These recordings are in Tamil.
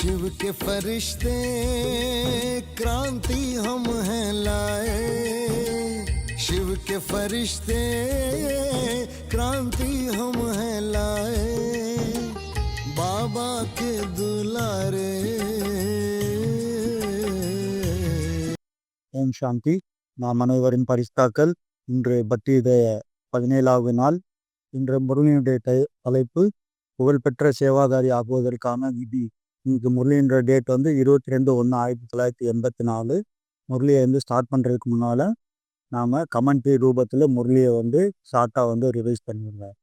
शिव के फरिश्ते क्रांति हम हैं लाए शिव के फरिश्ते क्रांति हम हैं लाए बाबा के दुलारे ஓம் சாந்தி நாம் அனைவரின் பரிஸ்தாக்கள் இன்று பக்தியுடைய பதினேழாவது நாள் இன்று முருகனுடைய த- தலைப்பு புகழ்பெற்ற சேவாதாரி ஆகுவதற்கான விதி இன்னைக்கு முரளின்ற டேட் வந்து இருபத்தி ரெண்டு ஒன்று ஆயிரத்தி தொள்ளாயிரத்தி எண்பத்தி நாலு. முரளியை வந்து ஸ்டார்ட் பண்ணுறதுக்கு முன்னால் நாம் கமெண்ட்ரி ரூபத்தில் முரளியை வந்து ஷார்ட்டாக வந்து ரிவைஸ் பண்ணிடுவோம்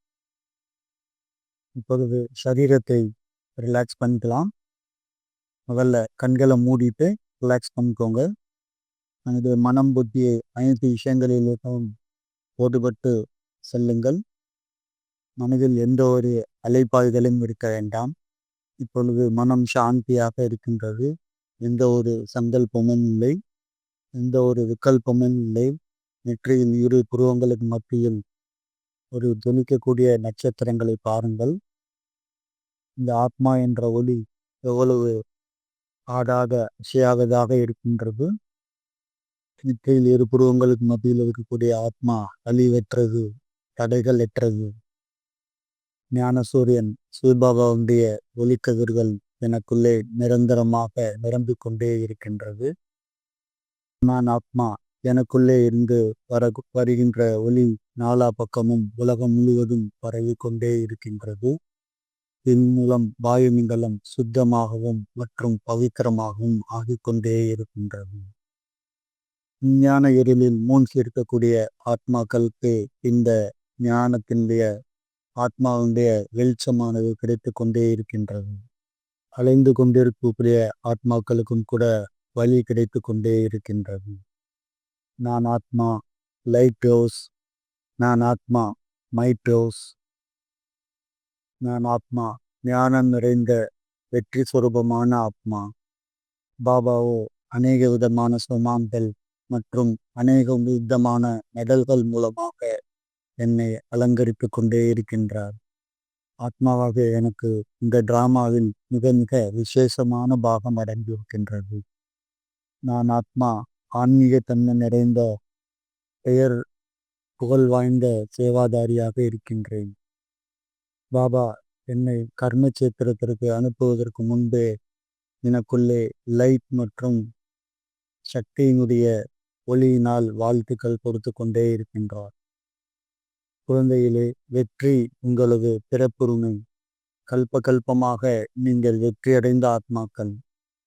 இப்பொழுது சரீரத்தை ரிலாக்ஸ் பண்ணிக்கலாம். முதல்ல கண்களை மூடிட்டு ரிலாக்ஸ் பண்ணிக்கோங்க. எனது மனம் புத்தியை அனைத்து விஷயங்களிலும் போதுபட்டு செல்லுங்கள். மனதில் எந்த ஒரு அலைப்பாய்களும் இருக்க வேண்டாம். இப்பொழுது மனம் சாந்தியாக இருக்கின்றது. எந்த ஒரு சங்கல்பமும் இல்லை. எந்த ஒரு விகல்பமும் இல்லை. நெற்றியில் இரு புருவங்களுக்கு மத்தியில் ஒரு துணிக்கக்கூடிய நட்சத்திரங்களை பாருங்கள். இந்த ஆத்மா என்ற ஒளி எவ்வளவு ஆடாக அசையாததாக இருக்கின்றது. நெற்றியில் இரு புருவங்களுக்கு மத்தியில் இருக்கக்கூடிய ஆத்மா அழிவற்றது தடைகள் எற்றது ஞான சூரியன் சூர்பாபாவுடைய ஒளிக்கதிர்கள் எனக்குள்ளே நிரந்தரமாக நிரம்பிக் கொண்டே இருக்கின்றது. நான் ஆத்மா எனக்குள்ளே இருந்து வர வருகின்ற ஒளி நாலா பக்கமும் உலகம் முழுவதும் பரவி கொண்டே இருக்கின்றது. இதன் மூலம் வாயுமிங்கலம் சுத்தமாகவும் மற்றும் பவித்திரமாகவும் ஆகிக்கொண்டே இருக்கின்றது. விஞ்ஞான இருளில் மூழ்கி இருக்கக்கூடிய ஆத்மாக்களுக்கு இந்த ஞானத்தினுடைய ஆத்மாவுடைய வெளிச்சமானது கிடைத்து கொண்டே இருக்கின்றது. அலைந்து கொண்டிருக்கக்கூடிய ஆத்மாக்களுக்கும் கூட வழி கிடைத்து கொண்டே இருக்கின்றது. நான் ஆத்மா லைட் ஹவுஸ் நான் ஆத்மா மைட் ஹவுஸ் நான் ஆத்மா ஞானம் நிறைந்த வெற்றி சுரூபமான ஆத்மா. பாபாவோ அநேக விதமான சுமான்கள் மற்றும் அநேக விதமான மெடல்கள் மூலமாக என்னை அலங்கரித்து கொண்டே இருக்கின்றார். ஆத்மாவாக எனக்கு இந்த டிராமாவில் மிக மிக விசேஷமான பாகம் அடங்கியிருக்கின்றது. நான் ஆத்மா ஆன்மீக தன்மை நிறைந்த பெயர் புகழ் வாய்ந்த சேவாதாரியாக இருக்கின்றேன். பாபா என்னை கர்மச்சேத்திரத்திற்கு அனுப்புவதற்கு முன்பே எனக்குள்ளே லைட் மற்றும் சக்தியினுடைய ஒளியினால் வாழ்த்துக்கள் கொடுத்து கொண்டே இருக்கின்றார். குழந்தையிலே வெற்றி உங்களது பிறப்புரிமை. கல்ப கல்பமாக நீங்கள் வெற்றியடைந்த ஆத்மாக்கள்.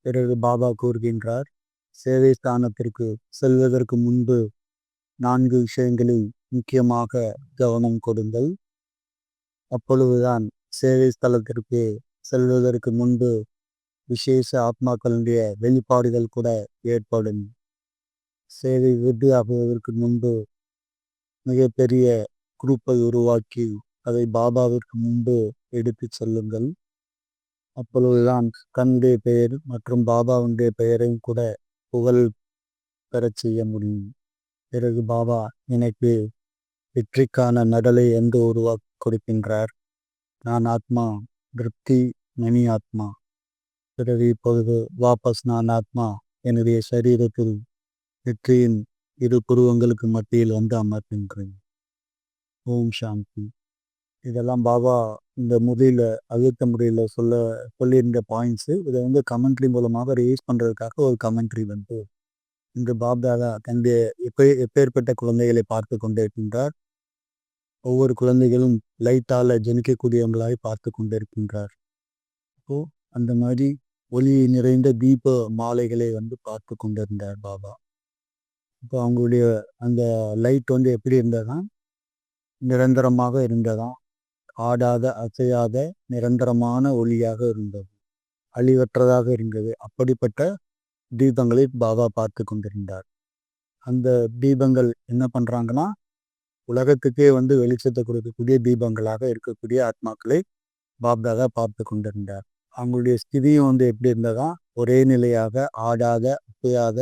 பிறகு பாபா கூறுகின்றார் சேவை ஸ்தானத்திற்கு செல்வதற்கு முன்பு நான்கு விஷயங்களில் முக்கியமாக கவனம் கொடுங்கள். அப்பொழுதுதான் சேவை ஸ்தலத்திற்கு செல்வதற்கு முன்பு விசேஷ ஆத்மாக்களுடைய வெளிப்பாடுகள் கூட ஏற்படும். சேவை வெற்றி ஆகுவதற்கு முன்பு மிகப்பெரிய குரூப்பை உருவாக்கி அதை பாபாவிற்கு முன்பு எடுத்து செல்லுங்கள். அப்பொழுதுதான் தன்னுடைய பெயர் மற்றும் பாபாவுடைய பெயரையும் கூட புகழ் பெறச் செய்ய முடியும். பிறகு பாபா எனக்கு வெற்றிக்கான நடலை என்று உருவாக்கி கொடுக்கின்றார். நான் ஆத்மா திருப்தி மணி ஆத்மா. பிறகு இப்பொழுது வாபஸ் நான் ஆத்மா என்னுடைய சரீரத்தில் வெற்றியின் இரு புருவங்களுக்கு மத்தியில் வந்து அமர்கின்றேன். ஓம் சாந்தி. இதெல்லாம் பாபா இந்த முறையில் அழுத்த முறையில் சொல்ல சொல்லியிருந்த பாயிண்ட்ஸு இதை வந்து கமெண்ட்ரி மூலமாக ரிலீஸ் பண்ணுறதுக்காக ஒரு கமெண்ட்ரி வந்து இன்று பாப்தாதா தன்னுடைய எப்பே எப்பேற்பட்ட குழந்தைகளை பார்த்து கொண்டிருக்கின்றார். ஒவ்வொரு குழந்தைகளும் லைட்டால் ஜனிக்கக்கூடியவங்களாய் பார்த்து கொண்டிருக்கின்றார். அப்போது அந்த மாதிரி ஒளி நிறைந்த தீப மாலைகளை வந்து பார்த்து கொண்டிருந்தார் பாபா. இப்போ அவங்களுடைய அந்த லைட் வந்து எப்படி இருந்ததுன்னா நிரந்தரமாக இருந்ததாம். ஆடாத அசையாத நிரந்தரமான ஒளியாக இருந்தது. அழிவற்றதாக இருந்தது. அப்படிப்பட்ட தீபங்களை பாபா பார்த்து கொண்டிருந்தார். அந்த தீபங்கள் என்ன பண்ணுறாங்கன்னா உலகத்துக்கே வந்து வெளிச்சத்தை கொடுக்கக்கூடிய தீபங்களாக இருக்கக்கூடிய ஆத்மாக்களை பாப்தாதா பார்த்து கொண்டிருந்தார். அவங்களுடைய ஸ்திதியும் வந்து எப்படி இருந்ததா? ஒரே நிலையாக ஆடாத அசையாத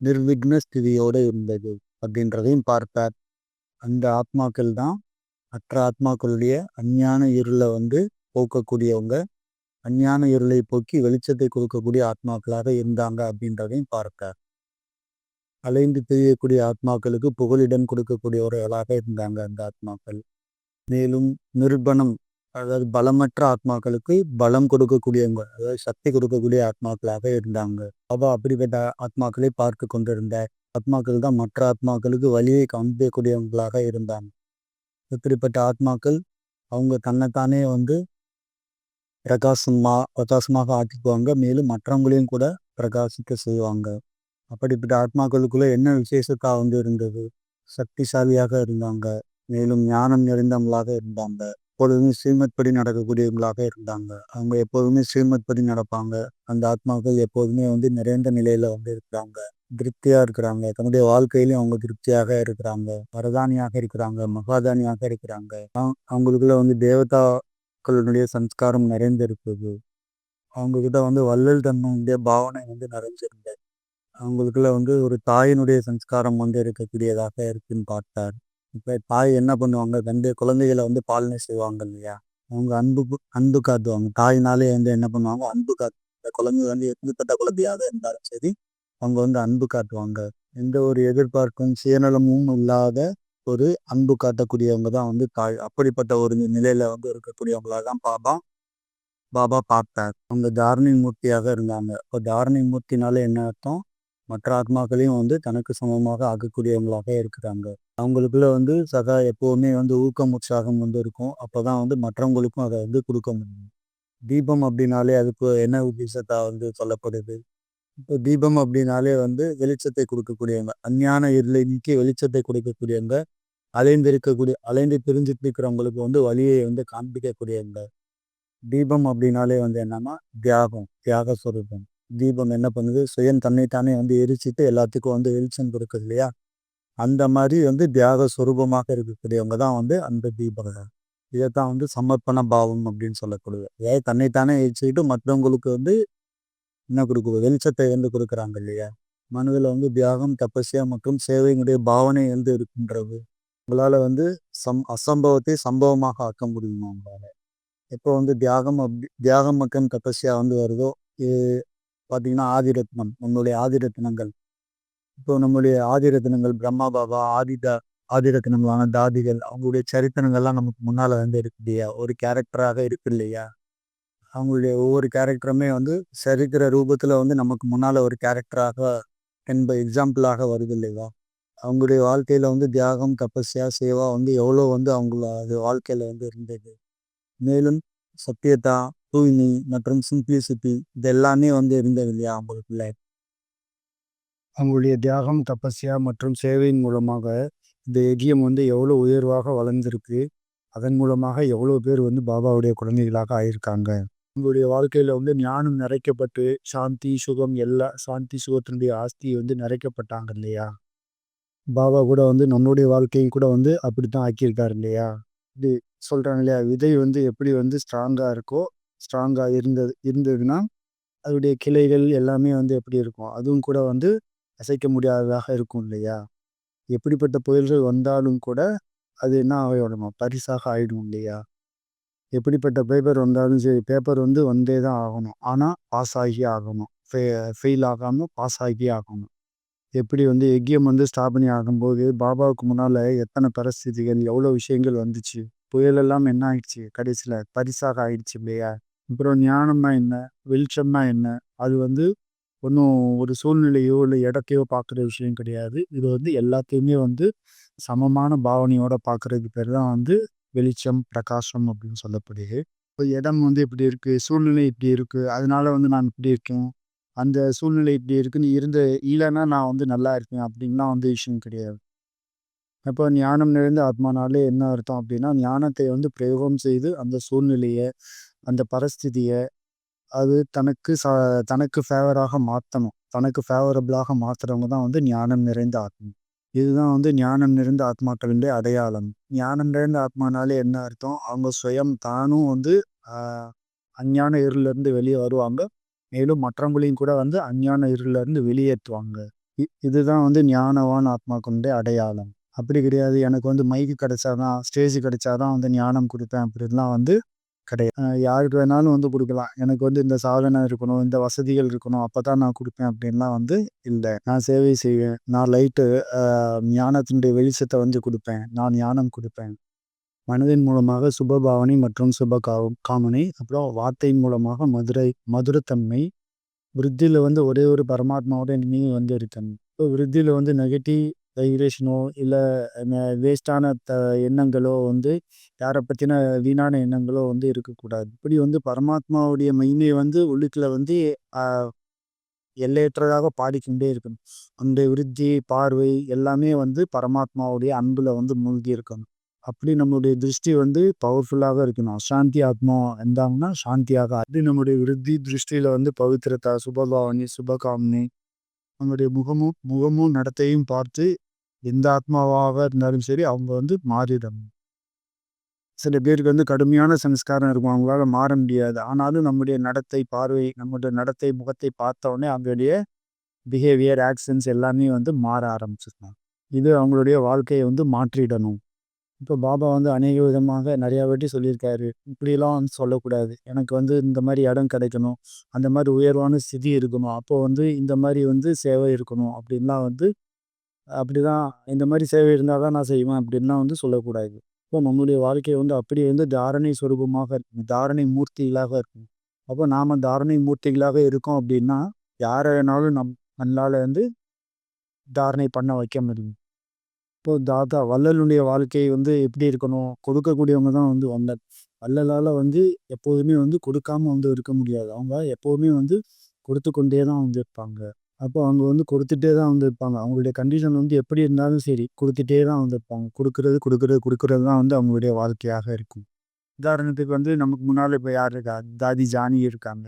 நிர்விக்ன ஸ்திதியோடு இருந்தது அப்படின்றதையும் பார்த்தார். அந்த ஆத்மாக்கள் தான் மற்ற ஆத்மாக்களுடைய அஞ்ஞான இருளை வந்து போக்கக்கூடியவங்க. அஞ்ஞான இருளை போக்கி வெளிச்சத்தை கொடுக்கக்கூடிய ஆத்மாக்களாக இருந்தாங்க அப்படின்றதையும் பார்க்க. அலைந்து தெரியக்கூடிய ஆத்மாக்களுக்கு புகலிடம் கொடுக்கக்கூடியவர்களாக இருந்தாங்க அந்த ஆத்மாக்கள். மேலும் நிர்பணம் அதாவது பலமற்ற ஆத்மாக்களுக்கு பலம் கொடுக்கக்கூடியவங்க அதாவது சக்தி கொடுக்கக்கூடிய ஆத்மாக்களாக இருந்தாங்க. அவ அப்படிப்பட்ட ஆத்மாக்களை பார்த்து கொண்டிருந்தார். ஆத்மாக்கள் தான் மற்ற ஆத்மாக்களுக்கு வழியை காண்பிக்கக்கூடியவங்களாக இருந்தாங்க. இப்படிப்பட்ட ஆத்மாக்கள் அவங்க தன்னைத்தானே வந்து பிரகாசமா பிரகாசமாக ஆக்கிக்குவாங்க. மேலும் மற்றவங்களையும் கூட பிரகாசிக்க செய்வாங்க. அப்படிப்பட்ட ஆத்மாக்களுக்குள்ள என்ன விசேஷத்தா வந்து இருந்தது? சக்திசாலியாக இருந்தாங்க. மேலும் ஞானம் நிறைந்தவங்களாக இருந்தாங்க. எப்பொழுதுமே ஸ்ரீமத் படி நடக்கக்கூடியவங்களாக இருந்தாங்க. அவங்க எப்போதுமே ஸ்ரீமத் படி நடப்பாங்க. அந்த ஆத்மாக்கள் எப்போதுமே வந்து நிறைந்த நிலையில வந்து இருக்கிறாங்க. திருப்தியா இருக்கிறாங்க. தன்னுடைய வாழ்க்கையிலும் அவங்க திருப்தியாக இருக்கிறாங்க. வரதானியாக இருக்கிறாங்க. மகாதானியாக இருக்கிறாங்க. அவங்களுக்குள்ள வந்து தேவதாக்களுடைய சம்ஸ்காரம் நிறைந்திருக்குது. அவங்க கிட்ட வந்து வள்ளல் தன்மையுடைய பாவனை வந்து நிறைஞ்சிருந்தது. அவங்களுக்குள்ள வந்து ஒரு தாயினுடைய சம்ஸ்காரம் வந்து இருக்கக்கூடியதாக இருக்குன்னு பார்த்தார். இப்போ தாய் என்ன பண்ணுவாங்க? தன்னுடைய குழந்தைகளை வந்து பாலனை செய்வாங்க இல்லையா? அவங்க அன்பு அன்பு காட்டுவாங்க. தாயினாலே வந்து என்ன பண்ணுவாங்க? அன்பு காட்டு இந்த குழந்தை வந்து எப்படிப்பட்ட குழந்தையாக இருந்தாலும் சரி அவங்க வந்து அன்பு காட்டுவாங்க. எந்த ஒரு எதிர்பார்ப்பும் சுயநலமும் இல்லாத ஒரு அன்பு காட்டக்கூடியவங்க தான் வந்து தாய். அப்படிப்பட்ட ஒரு நிலையில வந்து இருக்கக்கூடியவங்களாக தான் பாபா பாபா பார்த்தார். அவங்க தாரணி மூர்த்தியாக இருந்தாங்க. இப்போ தாரணி மூர்த்தினால என்ன அர்த்தம்? மற்ற ஆத்மாக்களையும் வந்து தனக்கு சமமாக ஆக்கக்கூடியவங்களாக இருக்கிறாங்க. அவங்களுக்குள்ள வந்து சதா எப்போவுமே வந்து ஊக்கம் உற்சாகம் வந்து இருக்கும். அப்பதான் வந்து மற்றவங்களுக்கும் அதை வந்து கொடுக்க முடியும். தீபம் அப்படின்னாலே அதுக்கு என்ன உத்தேசத்தா வந்து சொல்லப்படுது? இப்போ தீபம் அப்படின்னாலே வந்து வெளிச்சத்தை கொடுக்கக்கூடியவங்க அஞ்ஞான இருளை நீக்கி வெளிச்சத்தை கொடுக்கக்கூடியவங்க அலைந்து இருக்கக்கூடிய அலைந்து பிரிஞ்சுட்டு இருக்கிறவங்களுக்கு வந்து வழியை வந்து காண்பிக்கக்கூடியவங்க. தீபம் அப்படின்னாலே வந்து என்னன்னா தியாகம் தியாக சுரூபம் தீபம் என்ன பண்ணுது? சுயம் தன்னைத்தானே வந்து எரிச்சிட்டு எல்லாத்துக்கும் வந்து வெளிச்சம் கொடுக்குது இல்லையா? அந்த மாதிரி வந்து தியாக சுரூபமாக இருக்கக்கூடியவங்க தான் வந்து அந்த தீபங்கள். இதைத்தான் வந்து சமர்ப்பண பாவம் அப்படின்னு சொல்லக்கூடியது ஏன் தன்னைத்தானே எரிச்சுக்கிட்டு மற்றவங்களுக்கு வந்து என்ன கொடுக்குது? வெளிச்சத்தை வந்து கொடுக்குறாங்க இல்லையா? மனதில் வந்து தியாகம் தபஸ்யா மற்றும் சேவையினுடைய பாவனை வந்து இருக்கின்றது. உங்களால் வந்து சம் அசம்பவத்தை சம்பவமாக ஆக்க முடியுமா உங்களால்? எப்போ வந்து தியாகம் அப்படி தியாகம் மற்றும் தபஸ்யா வந்து வருதோ இது பார்த்தீங்கன்னா ஆதிரத்னம் நம்மளுடைய ஆதிரத்னங்கள். இப்போ நம்மளுடைய ஆதிரத்னங்கள் பிரம்மா பாபா ஆதிதா ஆதிரத்னங்களான தாதிகள் அவங்களுடைய சரித்திரங்கள்லாம் நமக்கு முன்னால் வந்து இருக்கு இல்லையா? ஒரு கேரக்டராக இருக்கு இல்லையா? அவங்களுடைய ஒவ்வொரு கேரக்டருமே வந்து சரித்திர ரூபத்தில் வந்து நமக்கு முன்னால் ஒரு கேரக்டராக என்ப எக்ஸாம்பிளாக வருது இல்லையா அவங்களுடைய வாழ்க்கையில் வந்து தியாகம் தபஸ்யா சேவா வந்து எவ்வளோ வந்து அவங்கள அது வாழ்க்கையில் வந்து இருந்தது. மேலும் சத்தியதா தூய்மை மற்றும் சிம்பிளிசிட்டி இது எல்லாமே வந்து இருந்தது இல்லையா அவங்களுக்குள்ள அவங்களுடைய தியாகம் தபஸ்யா மற்றும் சேவையின் மூலமாக இந்த எகியம் வந்து எவ்வளோ உயர்வாக வளர்ந்துருக்கு அதன் மூலமாக எவ்வளோ பேர் வந்து பாபாவுடைய குழந்தைகளாக ஆயிருக்காங்க? உங்களுடைய வாழ்க்கையில் வந்து ஞானம் நிறைக்கப்பட்டு சாந்தி சுகம் எல்லா சாந்தி சுகத்தினுடைய ஆஸ்தி வந்து நிறைக்கப்பட்டாங்க இல்லையா? பாபா கூட வந்து நம்மளுடைய வாழ்க்கையும் கூட வந்து அப்படி தான் ஆக்கியிருக்காரு இல்லையா? இது சொல்கிறாங்க இல்லையா விதை வந்து எப்படி வந்து ஸ்ட்ராங்காக இருக்கோ ஸ்ட்ராங்காக இருந்தது இருந்ததுன்னா அதோடைய கிளைகள் எல்லாமே வந்து எப்படி இருக்கும்? அதுவும் கூட வந்து அசைக்க முடியாததாக இருக்கும் இல்லையா? எப்படிப்பட்ட புயல்கள் வந்தாலும் கூட அது என்ன ஆகிடும் பரிசாக ஆகிடும் இல்லையா? எப்படிப்பட்ட பேப்பர் வந்தாலும் சரி பேப்பர் வந்து வந்தே தான் ஆகணும். ஆனால் பாஸ் ஆகி ஆகணும். ஃபெயில் ஆகாமல் பாஸ் ஆகி ஆகணும். எப்படி வந்து எக்கியம் வந்து ஸ்தாபனை ஆகும்போது பாபாவுக்கு முன்னால் எத்தனை பரிஸ்திதிகள் எவ்வளோ விஷயங்கள் வந்துச்சு? புயலெல்லாம் என்ன ஆயிடுச்சு? கடைசியில் பரிசாக ஆயிடுச்சு இல்லையா? அப்புறம் ஞானம்னா என்ன? வெளிச்சம்னா என்ன? அது வந்து ஒன்றும் ஒரு சூழ்நிலையோ இல்லை இடத்தையோ பார்க்குற விஷயம் கிடையாது. இது வந்து எல்லாத்தையுமே வந்து சமமான பாவனையோட பார்க்குறதுக்கு பேர் தான் வந்து வெளிச்சம் பிரகாசம் அப்படின்னு சொல்லப்படுது. இப்போ இடம் வந்து இப்படி இருக்குது சூழ்நிலை இப்படி இருக்குது அதனால வந்து நான் இப்படி இருக்கேன். அந்த சூழ்நிலை இப்படி இருக்குன்னு இருந்த இல்லைன்னா நான் வந்து நல்லா இருக்கேன் அப்படின்லாம் வந்து விஷயம் கிடையாது. அப்போ ஞானம் நிறைந்த ஆத்மானாலே என்ன அர்த்தம் அப்படின்னா ஞானத்தை வந்து பிரயோகம் செய்து அந்த சூழ்நிலையை அந்த பரிஸ்திதியை அது தனக்கு ச தனக்கு ஃபேவராக மாற்றணும் தனக்கு ஃபேவரபிளாக மாற்றுறவங்க தான் வந்து ஞானம் நிறைந்த ஆத்மா. இதுதான் வந்து ஞானம் நிறைந்த ஆத்மாக்களுடைய அடையாளம். ஞானம் நிறைந்த ஆத்மானாலே என்ன அர்த்தம்? அவங்க சுயம் தானும் வந்து அஞ்ஞான இருளிலிருந்து வெளியே வருவாங்க. மேலும் மற்றவங்களையும் கூட வந்து அஞ்ஞான இருளிலிருந்து வெளியேற்றுவாங்க. இ- இதுதான் வந்து ஞானவான் ஆத்மாக்களுடைய அடையாளம். அப்படி கிடையாது. எனக்கு வந்து மைக்கு கிடைச்சாதான் ஸ்டேஜ் கிடைச்சாதான் வந்து ஞானம் கொடுப்பேன். அப்படின்லாம் வந்து கிடையாது. யாருக்கு வேணாலும் வந்து கொடுக்கலாம். எனக்கு வந்து இந்த சாதனை இருக்கணும் இந்த வசதிகள் இருக்கணும் அப்போ தான் நான் கொடுப்பேன் அப்படின்லாம் வந்து இல்லை. நான் சேவை செய்வேன். நான் லைட்டு ஞானத்தினுடைய வெளிச்சத்தை வந்து கொடுப்பேன். நான் ஞானம் கொடுப்பேன். மனதின் மூலமாக சுபபாவனை மற்றும் சுப கா- காமனை அப்புறம் வார்த்தையின் மூலமாக மதுரை மதுரத்தன்மை விருத்தியில் வந்து ஒரே ஒரு பரமாத்மாவோட நினைவு வந்து இருக்கணும். இப்போ விருத்தியில் வந்து நெகட்டிவ் வைப்ரேஷனோ இல்லை வேஸ்டான த எண்ணங்களோ வந்து யாரை பற்றின வீணான எண்ணங்களோ வந்து இருக்கக்கூடாது. இப்படி வந்து பரமாத்மாவுடைய மகிமை வந்து உள்ளுக்குள்ள வந்து எல்லையற்றதாக பாடிக்கொண்டே இருக்கணும். அந்த விருத்தி பார்வை எல்லாமே வந்து பரமாத்மாவுடைய அன்பில் வந்து மூழ்கி இருக்கணும். அப்படி நம்மளுடைய திருஷ்டி வந்து பவர்ஃபுல்லாக இருக்கணும். அசாந்தி ஆத்மா இருந்தாங்கன்னா சாந்தியாக அப்படி நம்முடைய விருத்தி திருஷ்டியில் வந்து பவித்திரத்தை சுபபாவனி சுபகாமினி நம்மளுடைய முகமும் முகமும் நடத்தையும் பார்த்து எந்த ஆத்மாவாக இருந்தாலும் சரி அவங்க வந்து மாறிடணும் சில பேருக்கு வந்து கடுமையான சம்ஸ்காரம் இருக்கும். அவங்களால மாற முடியாது. ஆனாலும் நம்முடைய நடத்தை பார்வை நம்முடைய நடத்தை முகத்தை பார்த்தோடனே அவங்களுடைய பிஹேவியர் ஆக்ஷன்ஸ் எல்லாமே வந்து மாற ஆரம்பிச்சிருக்காங்க இது அவங்களுடைய வாழ்க்கையை வந்து மாற்றிடணும். இப்போ பாபா வந்து அநேக விதமாக நிறையா வாட்டி சொல்லியிருக்காரு. இப்படிலாம் வந்து சொல்லக்கூடாது. எனக்கு வந்து இந்த மாதிரி இடம் கிடைக்கணும். அந்த மாதிரி உயர்வான ஸ்திதி இருக்கணும். அப்போது வந்து இந்த மாதிரி வந்து சேவை இருக்கணும். அப்படின்லாம் வந்து அப்படி தான் இந்த மாதிரி சேவை இருந்தால் தான் நான் செய்வேன் அப்படின்லாம் வந்து சொல்லக்கூடாது. இப்போ நம்மளுடைய வாழ்க்கை வந்து அப்படியே வந்து தாரணை சொரூபமாக இருக்கும். தாரணை மூர்த்திகளாக இருக்கும். அப்போ நாம் தாரணை மூர்த்திகளாக இருக்கோம் அப்படின்னா யாரை வேணாலும் நம் நம்மளால் வந்து தாரணை பண்ண வைக்க முடியும். இப்போது தாத்தா வள்ளலுடைய வாழ்க்கை வந்து எப்படி இருக்கணும்? கொடுக்கக்கூடியவங்க தான் வந்து வள்ளல். வள்ளலால் வந்து எப்போதுமே வந்து கொடுக்காம வந்து இருக்க முடியாது. அவங்க எப்போதுமே வந்து கொடுத்து கொண்டே தான் வந்து இருப்பாங்க. அப்போ அவங்க வந்து கொடுத்துட்டே தான் வந்து இருப்பாங்க அவங்களுடைய கண்டிஷன் வந்து எப்படி இருந்தாலும் சரி கொடுத்துட்டே தான் வந்து இருப்பாங்க கொடுக்குறது கொடுக்குறது கொடுக்கறது தான் வந்து அவங்களுடைய வாழ்க்கையாக இருக்கும். உதாரணத்துக்கு வந்து நமக்கு முன்னால் இப்போ யார் இருக்கா? தாதி ஜானகி இருக்காங்க.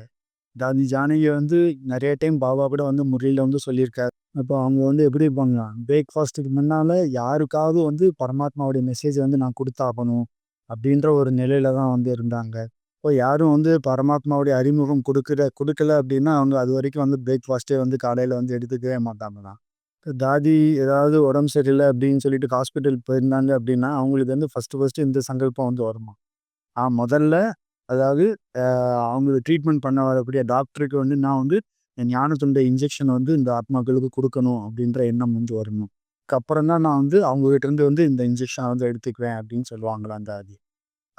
தாதி ஜானகி வந்து நிறைய டைம் பாபா கூட வந்து முறையில் வந்து சொல்லியிருக்காரு. அப்போ அவங்க வந்து எப்படி இருப்பாங்க? பிரேக்ஃபாஸ்ட்டுக்கு முன்னால் யாருக்காவது வந்து பரமாத்மாவுடைய மெசேஜ் வந்து நான் கொடுத்தாகணும் அப்படின்ற ஒரு நிலையில தான் வந்து இருந்தாங்க. இப்போ யாரும் வந்து பரமாத்மாவுடைய அறிமுகம் கொடுக்குற கொடுக்கல அப்படின்னா அவங்க அது வரைக்கும் வந்து பிரேக்ஃபாஸ்ட்டே வந்து காலையில் வந்து எடுத்துக்கவே மாட்டாங்க தான். தாதி ஏதாவது உடம்பு சரியில்லை அப்படின்னு சொல்லிட்டு ஹாஸ்பிட்டல் போயிருந்தாங்க அப்படின்னா அவங்களுக்கு வந்து ஃபஸ்ட்டு ஃபஸ்ட்டு இந்த சங்கல்பம் வந்து வருமா? ஆ முதல்ல அதாவது அவங்களுக்கு ட்ரீட்மெண்ட் பண்ண வரக்கூடிய டாக்டருக்கு வந்து நான் வந்து ஞானத்துடைய இன்ஜெக்ஷன் வந்து இந்த ஆத்மாக்களுக்கு கொடுக்கணும் அப்படின்ற எண்ணம் வந்து வரணும். அப்புறம் தான் நான் வந்து அவங்ககிட்ட இருந்து வந்து இந்த இன்ஜெக்ஷன் வந்து எடுத்துக்குவேன் அப்படின்னு சொல்லுவாங்களா அந்த ஆதி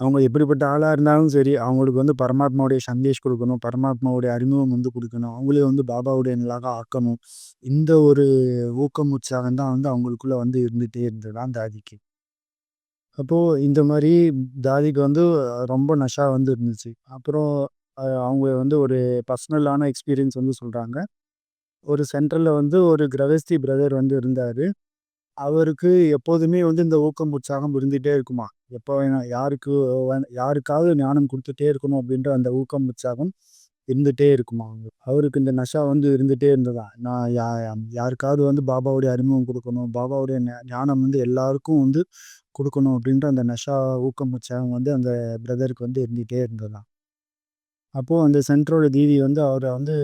அவங்க எப்படிப்பட்ட ஆளாக இருந்தாலும் சரி அவங்களுக்கு வந்து பரமாத்மாவுடைய சந்தேஷ் கொடுக்கணும் பரமாத்மாவுடைய அறிமுகம் வந்து கொடுக்கணும். அவங்களே வந்து பாபாவுடைய நிலாக ஆக்கணும். இந்த ஒரு ஊக்கம் உற்சாகம் தான் வந்து அவங்களுக்குள்ளே வந்து இருந்துகிட்டே இருந்தது அந்த தாதிக்கு அப்போது இந்த மாதிரி தாதிக்கு வந்து ரொம்ப நஷா வந்து இருந்துச்சு. அப்புறம் அவங்க வந்து ஒரு பர்சனலான எக்ஸ்பீரியன்ஸ் வந்து சொல்கிறாங்க ஒரு சென்டரில் வந்து ஒரு கிரகஸ்தி பிரதர் வந்து இருந்தார். அவருக்கு எப்போதுமே வந்து இந்த ஊக்கம் உற்சாகம் இருந்துகிட்டே இருக்குமா? எப்போ வேணா யாருக்கு வே- யாருக்காவது ஞானம் கொடுத்துட்டே இருக்கணும் அப்படின்ற அந்த ஊக்கம் உற்சாகம் இருந்துகிட்டே இருக்குமா? அவங்க அவருக்கு இந்த நஷா வந்து இருந்துகிட்டே இருந்ததா? நான் யா யாருக்காவது வந்து பாபாவுடைய அறிமுகம் கொடுக்கணும் பாபாவுடைய ஞானம் வந்து எல்லாருக்கும் வந்து கொடுக்கணும் அப்படின்ற அந்த நஷா ஊக்கம் உற்சாகம் வந்து அந்த பிரதருக்கு வந்து இருந்துகிட்டே இருந்ததுதான் அப்போது அந்த சென்டரோட தீதி வந்து அவரை வந்து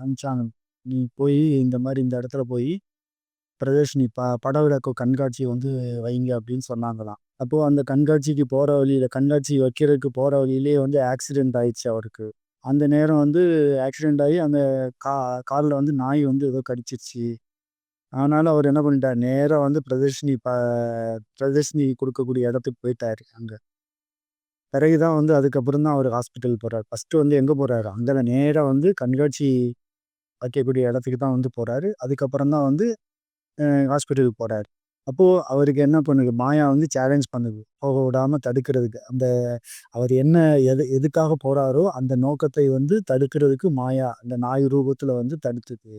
அனுப்பிச்சாங்க. நீ போய் இந்த மாதிரி இந்த இடத்துல போய் பிரதர்ஷினி ப பட விளக்கு கண்காட்சி வந்து வைங்க அப்படின்னு சொன்னாங்களாம். அப்போது அந்த கண்காட்சிக்கு போகிற வழியில் கண்காட்சி வைக்கிறதுக்கு போகிற வழியிலே வந்து ஆக்சிடெண்ட் ஆயிடுச்சு அவருக்கு. அந்த நேரம் வந்து ஆக்சிடெண்ட் ஆகி அந்த கா காலில் வந்து நாய் வந்து ஏதோ கடிச்சிருச்சு. அதனால் அவர் என்ன பண்ணிட்டார்? நேராக வந்து பிரதர்ஷினி ப பிரதர்ஷினி கொடுக்கக்கூடிய இடத்துக்கு போயிட்டார் அங்கே. பிறகு தான் வந்து அதுக்கப்புறம் தான் அவர் ஹாஸ்பிட்டல் போகிறார் ஃபஸ்ட்டு வந்து எங்கே போகிறாரு அங்கே நேராக வந்து கண்காட்சி வைக்கக்கூடிய இடத்துக்கு தான் வந்து போகிறாரு அதுக்கப்புறம் தான் வந்து ஹாஸ்பிட்டலுக்கு போகிறாரு அப்போது அவருக்கு என்ன பண்ணுது? மாயா வந்து சேலஞ்ச் பண்ணுது. போக விடாமல் தடுக்கிறதுக்கு. அந்த அவர் என்ன எது எதுக்காக போகிறாரோ அந்த நோக்கத்தை வந்து தடுக்கிறதுக்கு மாயா அந்த நாய் ரூபத்தில் வந்து தடுத்துது.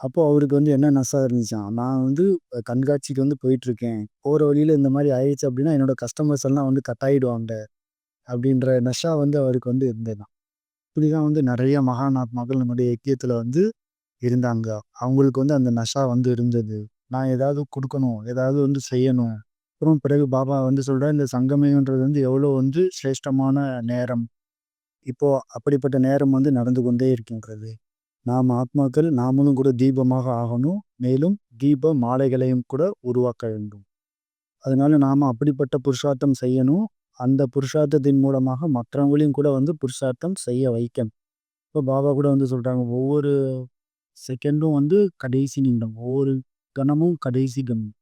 அப்போது அவருக்கு வந்து என்ன நஷ்டம் இருந்துச்சான் நான் வந்து கண்காட்சிக்கு வந்து போயிட்டுருக்கேன். போகிற வழியில் இந்த மாதிரி ஆயிடுச்சு அப்படின்னா என்னோட கஸ்டமர்ஸ் எல்லாம் வந்து கட்டாயிடுவாங்க. அப்படின்ற நஷா வந்து அவருக்கு வந்து இருந்ததுதான். இப்படிதான் வந்து நிறைய மகானாத்மாக்கள் நம்முடைய இயக்கியத்தில் வந்து இருந்தாங்க. அவங்களுக்கு வந்து அந்த நஷா வந்து இருந்தது. நான் ஏதாவது கொடுக்கணும் ஏதாவது வந்து செய்யணும். அப்புறம் பிறகு பாபா வந்து சொல்கிறேன் இந்த சங்கமயன்றது வந்து எவ்வளோ வந்து சிரேஷ்டமான நேரம். இப்போது அப்படிப்பட்ட நேரம் வந்து நடந்து கொண்டே இருக்கின்றது. நாம் ஆத்மாக்கள் நாமளும் கூட தீபமாக ஆகணும். மேலும் தீப மாலைகளையும் கூட உருவாக்க வேண்டும். அதனால நாம் அப்படிப்பட்ட புருஷார்த்தம் செய்யணும். அந்த புருஷார்த்தத்தின் மூலமாக மற்றவங்களையும் கூட வந்து புருஷார்த்தம் செய்ய வைக்கணும். இப்போ பாபா கூட வந்து சொல்கிறாங்க ஒவ்வொரு செகண்டும் வந்து கடைசி நிமிடம். ஒவ்வொரு கணமும் கடைசி கணம்.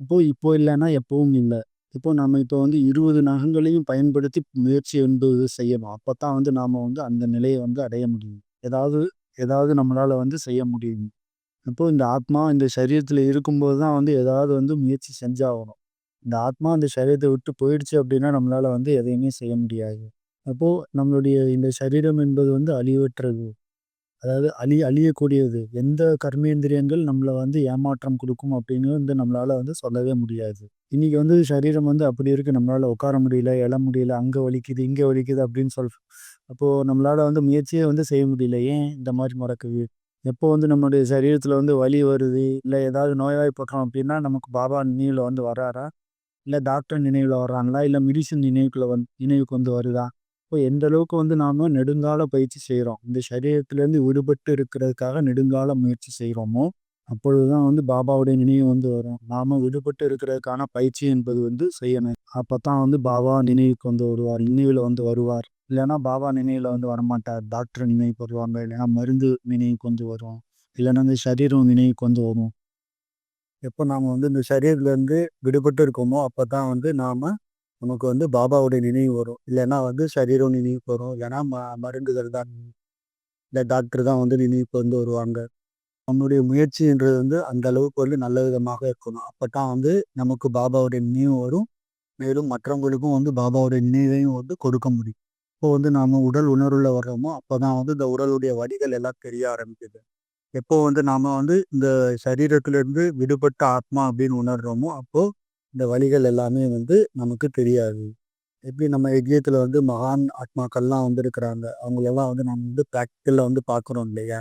இப்போ இப்போ இல்லைன்னா எப்பவும் இல்லை இப்போ நம்ம இப்போ வந்து 20 நகங்களையும் பயன்படுத்தி முயற்சி என்பது செய்யணும். அப்போ தான் வந்து நாம் வந்து அந்த நிலையை வந்து அடைய முடியும். ஏதாவது ஏதாவது நம்மளால் வந்து செய்ய முடியும். இப்போ இந்த ஆத்மா இந்த சரீரத்தில் இருக்கும்போது தான் வந்து ஏதாவது வந்து முயற்சி செஞ்சாகணும். இந்த ஆத்மா இந்த சரீரத்தை விட்டு போயிடுச்சு அப்படின்னா, நம்மளால் வந்து எதையுமே செய்ய முடியாது. அப்போது நம்மளுடைய இந்த சரீரம் என்பது வந்து அழிவற்றது. அதாவது அழி அழியக்கூடியது. எந்த கர்மேந்திரியங்கள் நம்மளை வந்து ஏமாற்றம் கொடுக்கும் அப்படின்னு வந்து நம்மளால் வந்து சொல்லவே முடியாது. இன்னைக்கு வந்து சரீரம் வந்து அப்படி இருக்குது நம்மளால் உட்கார முடியல, எழ முடியல, அங்கே வலிக்குது, இங்கே வலிக்குது அப்படின்னு சொல் அப்போது நம்மளால் வந்து முயற்சியே வந்து செய்ய முடியல. ஏன் இந்த மாதிரி நடக்குது? எப்போ வந்து நம்மளுடைய சரீரத்தில் வந்து வலி வருது, இல்லை ஏதாவது நோய்வாய்ப்பட்டோம் அப்படின்னா, நமக்கு பாபா நினைவில் வந்து வராரா இல்லை டாக்டர் நினைவில் வர்றாங்களா? இல்லை மெடிசன் நினைவுக்குள்ள வந் நினைவுக்கு வந்து வருதா? இப்போ எந்த அளவுக்கு வந்து நாம் நெடுங்கால பயிற்சி செய்கிறோம் இந்த சரீரத்திலேருந்து விடுபட்டு இருக்கிறதுக்காக நெடுங்கால முயற்சி செய்கிறோமோ அப்பொழுது தான் வந்து பாபாவுடைய நினைவு வந்து வரும். நாம் விடுபட்டு இருக்கிறதுக்கான பயிற்சி என்பது வந்து செய்யணும். அப்போ தான் வந்து பாபா நினைவுக்கு வந்து வருவார். நினைவில் வந்து வருவார். இல்லைன்னா பாபா நினைவில் வந்து வரமாட்டார். டாக்டர் நினைவுக்கு வருவாங்க. இல்லைன்னா மருந்து நினைவுக்கு வந்து வரும். இல்லைன்னா இந்த சரீரம் நினைவுக்கு வந்து வரும். எப்போ நாம் வந்து இந்த சரீரத்துலேருந்து விடுபட்டு இருக்கோமோ, அப்போ தான் வந்து நாம் நமக்கு வந்து பாபாவுடைய நினைவு வரும். இல்லைன்னா வந்து சரீரம் நினைவு வரும். இல்லைன்னா ம மருந்துகள் தான் இந்த டாக்டர் தான் வந்து நினைவுக்கு வந்து வருவாங்க. நம்மளுடைய முயற்சின்றது வந்து அந்த அளவுக்கு வந்து நல்ல விதமாக இருக்கணும். அப்போ தான் வந்து நமக்கு பாபாவுடைய நினைவு வரும். மேலும் மற்றவங்களுக்கும் வந்து பாபாவுடைய நினைவையும் வந்து கொடுக்க முடியும். இப்போ வந்து நாம் உடல் உணர்வுல வர்றோமோ, அப்போ தான் வந்து இந்த உடலுடைய வலிகள் எல்லாம் தெரிய ஆரம்பிக்குது. எப்போ வந்து நாம் வந்து இந்த சரீரத்திலிருந்து விடுபட்ட ஆத்மா அப்படின்னு உணர்றோமோ, அப்போது இந்த வழிகள் எல்லாமே வந்து நமக்கு தெரியாது. எப்படி நம்ம யஜ்யத்துல வந்து மகான் ஆத்மாக்கள்லாம் வந்திருக்கிறாங்க. அவங்களெல்லாம் வந்து நம்ம வந்து ப்ராக்டிக்கலில் வந்து பார்க்குறோம் இல்லையா?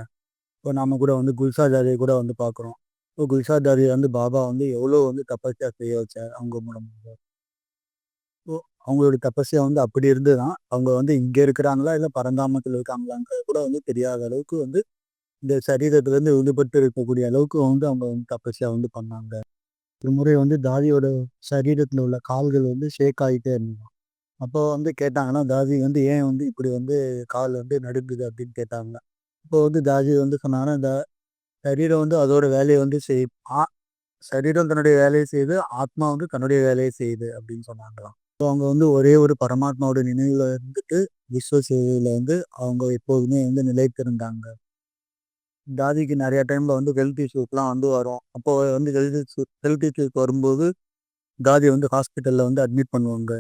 இப்போ நம்ம கூட வந்து குல்சாஜாரியை கூட வந்து பார்க்குறோம். இப்போ குல்சாஜாரியை வந்து பாபா வந்து எவ்வளோ வந்து தபஸ்யா செய்ய வச்சார் அவங்க மூலமாக. ஸோ அவங்களுடைய தபஸ்யா வந்து அப்படி இருந்து தான் அவங்க வந்து இங்கே இருக்கிறாங்களா? இல்லை பரந்தாமத்தில் இருக்காங்களாங்கிறது கூட வந்து தெரியாத அளவுக்கு வந்து இந்த சரீரத்துலேருந்து விடுபட்டு இருக்கக்கூடிய அளவுக்கு வந்து அவங்க வந்து தபஸ்யா வந்து பண்ணாங்க. ஒரு முறை வந்து தாதியோட சரீரத்தில் உள்ள கால்கள் வந்து ஷேக் ஆகிட்டே இருந்தான் அப்போ வந்து கேட்டாங்கன்னா, தாதி வந்து ஏன் வந்து இப்படி வந்து கால் வந்து நடுங்குது அப்படின்னு கேட்டாங்க. இப்போ வந்து தாதி வந்து சொன்னாங்கன்னா, இந்த சரீரம் வந்து அதோட வேலையை வந்து செய் ஆ சரீரம் தன்னுடைய வேலையை செய்யுது. ஆத்மா வந்து தன்னுடைய வேலையை செய்யுது அப்படின்னு சொன்னாங்களாம். ஸோ அவங்க வந்து ஒரே ஒரு பரமாத்மாவோட நினைவில் இருந்துட்டு, விஸ்வ சேவையில் வந்து அவங்க எப்போதுமே வந்து நிலைத்திருந்தாங்க. தாதிக்கு நிறையா டைம்ல வந்து ஹெல்த் இஷ்யூஸ்லாம் வந்து வரும். அப்போ வந்து ஹெல்த் இஷ்யூ ஹெல்த் இஷ்யூஸ் வரும்போது, தாதி வந்து ஹாஸ்பிட்டலில் வந்து அட்மிட் பண்ணுவாங்க.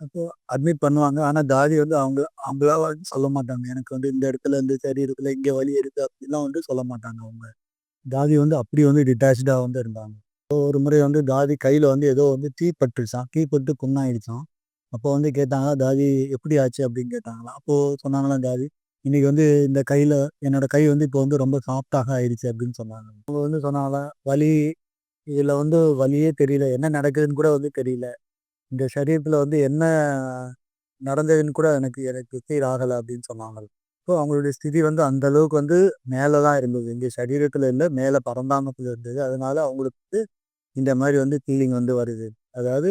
அப்போ அட்மிட் பண்ணுவாங்க. ஆனால் தாதி வந்து அவங்க அவங்களா வந்து சொல்ல மாட்டாங்க. எனக்கு வந்து இந்த இடத்துல இந்த சரீரத்தில இங்கே வலி இருக்குது அப்படிலாம் வந்து சொல்ல மாட்டாங்க அவங்க. தாதி வந்து அப்படி வந்து டிட்டாச்சாக வந்து இருந்தாங்க. இப்போ ஒரு முறை வந்து தாதி கையில் வந்து ஏதோ வந்து தீ பட்டுருச்சான் தீ பட்டு புண்ணாயிடுச்சாம். அப்போ வந்து கேட்டாங்க, "தாதி எப்படி ஆச்சு?" அப்படின்னு கேட்டாங்களாம். அப்போது சொன்னாங்களாம் தாதி, "இன்னைக்கு வந்து இந்த கையில என்னோட கை வந்து இப்போ வந்து ரொம்ப சாஃப்ட்டாக ஆயிடுச்சு" அப்படின்னு சொன்னாங்க. அவங்க வந்து சொன்னாங்களாம், "வலி இதுல வந்து வலியே தெரியல. என்ன நடக்குதுன்னு கூட வந்து தெரியல. இந்த சரீரத்தில் வந்து என்ன நடந்ததுன்னு கூட எனக்கு எனக்கு ஃபீல் ஆகலை அப்படின்னு சொன்னாங்க. இப்போ அவங்களுடைய ஸ்திதி வந்து அந்த அளவுக்கு வந்து மேலே தான் இருந்தது. இங்கே சரீரத்தில் இல்லை மேலே பரந்தாமத்தில் இருந்தது. அதனால அவங்களுக்கு வந்து இந்த மாதிரி வந்து ஃபீலிங் வந்து வருது. அதாவது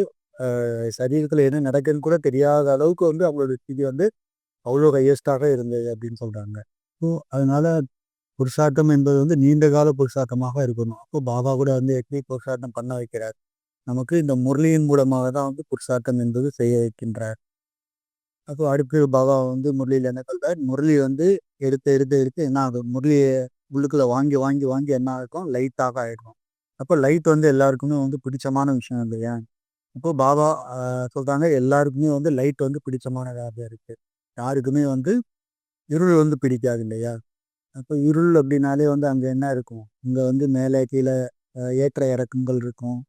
சரீரத்தில் என்ன நடக்குதுன்னு கூட தெரியாத அளவுக்கு வந்து அவங்களுடைய ஸ்திதி வந்து அவ்வளோ ஹையஸ்டாக இருந்தது அப்படின்னு சொல்கிறாங்க ஸோ அதனால் புருஷார்த்தம் என்பது வந்து நீண்ட கால புருஷார்த்தமாக இருக்கணும். அப்போ பாபா கூட வந்து எப்படி புருஷார்த்தம் பண்ண வைக்கிறார். நமக்கு இந்த முரளியின் மூலமாக தான் வந்து புருஷார்த்தம் என்பது செய்ய வைக்கின்றார். அப்போ அடுப்பு பாபா வந்து முரளியில் என்ன சொல்கிறார் முரளி வந்து எடுத்து எடுத்து எடுத்து என்ன ஆகும்? முரளியை உள்ளுக்குள்ள வாங்கி வாங்கி வாங்கி என்ன ஆகும்? லைட்டாக ஆகிடும் அப்போ லைட் வந்து எல்லாருக்குமே வந்து பிடிச்சமான விஷயம் இல்லையா? அப்போ பாபா சொல்கிறாங்க எல்லாருக்குமே வந்து லைட் வந்து பிடிச்சமானதாக இருக்குது யாருக்குமே வந்து இருள் வந்து பிடிக்காது இல்லையா? அப்போ இருள் அப்படின்னாலே வந்து அங்கே என்ன இருக்கும்? இங்கே வந்து மேலே கீழே ஏற்ற இறக்கங்கள் இருக்கும்.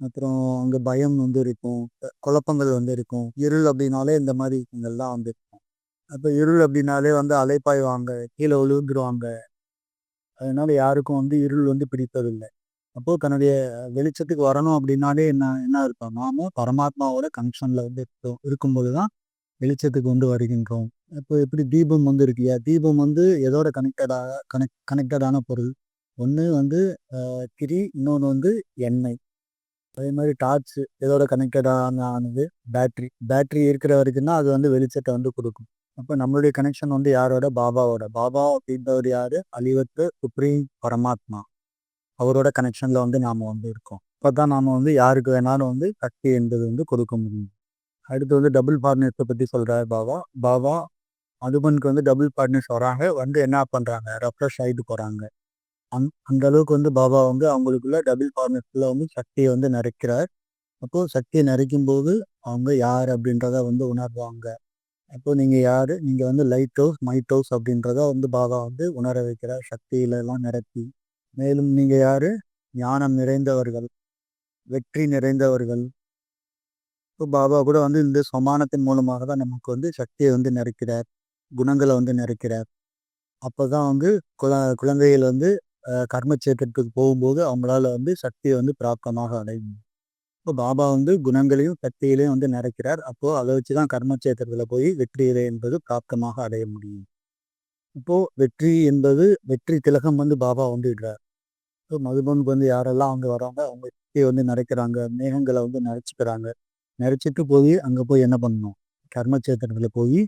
அப்புறம் அங்கே பயம் வந்து இருக்கும். குழப்பங்கள் வந்து இருக்கும். இருள் அப்படின்னாலே இந்த மாதிரி விஷயங்கள்லாம் வந்து இருக்கும். அப்போ இருள் அப்படின்னாலே வந்து அலைப்பாய்வாங்க. கீழே விழுந்துருவாங்க. அதனால யாருக்கும் வந்து இருள் வந்து பிடித்ததில்லை அப்போ தன்னுடைய வெளிச்சத்துக்கு வரணும் அப்படின்னாலே என்ன என்ன இருக்கும் நாம பரமாத்மாவோட கனெக்ஷனில் வந்து இருக்கும் இருக்கும்போது தான் வெளிச்சத்துக்கு கொண்டு வருகின்றோம். இப்போ எப்படி தீபம் வந்து இருக்கு இல்லையா? தீபம் வந்து எதோட கனெக்டடாக கனெக்ட் கனெக்டடான பொருள். ஒன்று வந்து கிரி திரி, வந்து எண்ணெய். அதே மாதிரி டார்ச் எதோட கனெக்டட் ஆனது பேட்ரி பேட்ரி இருக்கிற வரைக்கும்னா அது வந்து வெளிச்சத்தை வந்து கொடுக்கும் அப்போ நம்மளுடைய கனெக்ஷன் வந்து யாரோட பாபாவோட பாபா அப்படின்றவர் யார் அழிவற்ற சுப்ரீம் பரமாத்மா அவரோட கனெக்ஷனில் வந்து நாம் வந்து இருக்கோம் அப்பதான் நாம் வந்து யாருக்கு வேணாலும் வந்து சக்தி என்பது வந்து கொடுக்க முடியும் அடுத்து வந்து டபுள் பார்ட்னர்ஸை பற்றி சொல்கிறார் பாபா பாபா மதுபனுக்கு வந்து டபுள் பார்ட்னர்ஸ் வராங்க. வந்து என்ன பண்ணுறாங்க ரெஃப்ரெஷ் ஆகிட்டு போகிறாங்க அந் அந்த அளவுக்கு வந்து பாபா வந்து அவங்களுக்குள்ள டபுள் பார்ட்னர்ஸ்ல வந்து சக்தியை வந்து நிறைக்கிறார். அப்போது சக்தியை நிறைக்கும் போது அவங்க யார் அப்படின்றத வந்து உணர்வாங்க. அப்போ நீங்கள் யார்? நீங்கள் வந்து லைட் ஹவுஸ் மைட் ஹவுஸ் அப்படின்றத வந்து பாபா வந்து உணர வைக்கிறார். சக்தியிலெல்லாம் நிரப்பி. மேலும் நீங்கள் யார்? ஞானம் நிறைந்தவர்கள். வெற்றி நிறைந்தவர்கள். இப்போ பாபா கூட வந்து இந்த சமானத்தின் மூலமாக தான் நமக்கு வந்து சக்தியை வந்து நிறைக்கிறார் குணங்களை வந்து நிறைக்கிறார். அப்போதான் வந்து குழ குழந்தைகள் வந்து கர்ம கர்மச்சேத்திரத்துக்கு போகும்போது அவங்களால வந்து சக்தியை வந்து பிராப்தமாக அடையும். இப்போ பாபா வந்து குணங்களையும் சக்தியிலையும் வந்து நிறைக்கிறார். அப்போது அதை வச்சு தான் கர்மச்சேத்திரத்தில் போய் வெற்றியிலே என்பது பிராப்தமாக அடைய முடியும். இப்போது வெற்றி என்பது வெற்றி திலகம் வந்து பாபா வந்து இடுறார் இப்போ மதுபனுக்கு வந்து யாரெல்லாம் அவங்க வராங்க அவங்க சக்தியை வந்து நிறைக்கிறாங்க மேகங்களை வந்து நிறைச்சிக்கிறாங்க. நிறைச்சிட்டு போய் அங்கே போய் என்ன பண்ணணும்? கர்மச்சேத்திரத்தில் போய்